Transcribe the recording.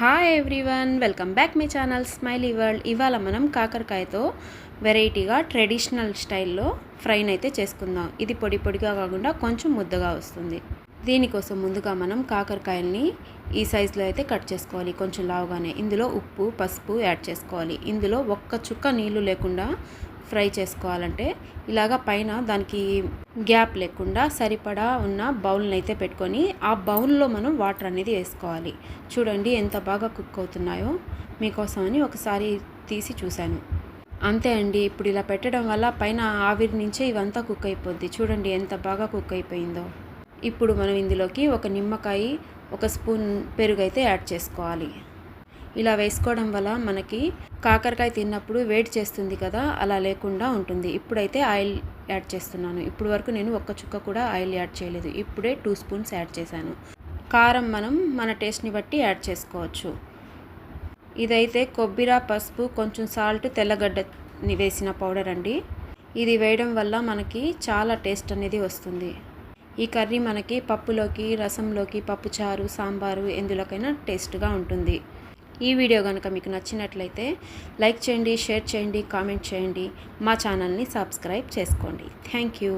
Hi everyone welcome back మీ channel smiley world ఇవాళ మనం కాకరకాయతో వెరైటీగా ట్రెడిషనల్ స్టైల్లో ఫ్రైన్ అయితే చేసుకుందాం. ఇది పొడి పొడిగా కాకుండా కొంచెం ముద్దగా వస్తుంది. దీనికోసం ముందుగా మనం కాకరకాయల్ని ఈ సైజులో అయితే కట్ చేసుకోవాలి. కొంచెం లావుగానే. ఇందులో ఉప్పు పసుపు యాడ్ చేసుకోవాలి. ఇందులో ఒక్క చుక్క నీళ్ళు లేకుండా ఫ్రై చేసుకోవాలంటే ఇలాగా పైన దానికి గ్యాప్ లేకుండా సరిపడా ఉన్న బౌల్ని అయితే పెట్టుకొని ఆ బౌల్లో మనం వాటర్ అనేది వేసుకోవాలి. చూడండి ఎంత బాగా కుక్ అవుతున్నాయో మీకోసమని ఒకసారి తీసి చూశాను. అంతే అండి ఇప్పుడు ఇలా పెట్టడం వల్ల పైన ఆవిరి నుంచే ఇవంతా కుక్ అయిపోద్ది. చూడండి ఎంత బాగా కుక్ అయిపోయిందో. ఇప్పుడు మనం ఇందులోకి ఒక నిమ్మకాయ ఒక స్పూన్ పెరుగు అయితే యాడ్ చేసుకోవాలి. ఇలా వేసుకోవడం వల్ల మనకి కాకరకాయ తిన్నప్పుడు వేడి చేస్తుంది కదా అలా లేకుండా ఉంటుంది. ఇప్పుడైతే ఆయిల్ యాడ్ చేస్తున్నాను. ఇప్పుడు వరకు నేను ఒక్క చుక్క కూడా ఆయిల్ యాడ్ చేయలేదు. ఇప్పుడే టూ స్పూన్స్ యాడ్ చేశాను. కారం మనం మన టేస్ట్ని బట్టి యాడ్ చేసుకోవచ్చు. ఇదైతే కొబ్బరి పసుపు కొంచెం సాల్ట్ తెల్లగడ్డని వేసిన పౌడర్ అండి. ఇది వేయడం వల్ల మనకి చాలా టేస్ట్ అనేది వస్తుంది. ఈ కర్రీ మనకి పప్పులోకి రసంలోకి పప్పుచారు సాంబారు ఎందులోకైనా టేస్ట్గా ఉంటుంది. ఈ వీడియో కనుక మీకు నచ్చినట్లయితే లైక్ చేయండి షేర్ చేయండి కామెంట్ చేయండి. మా ఛానల్ని సబ్స్క్రైబ్ చేసుకోండి. Thank you.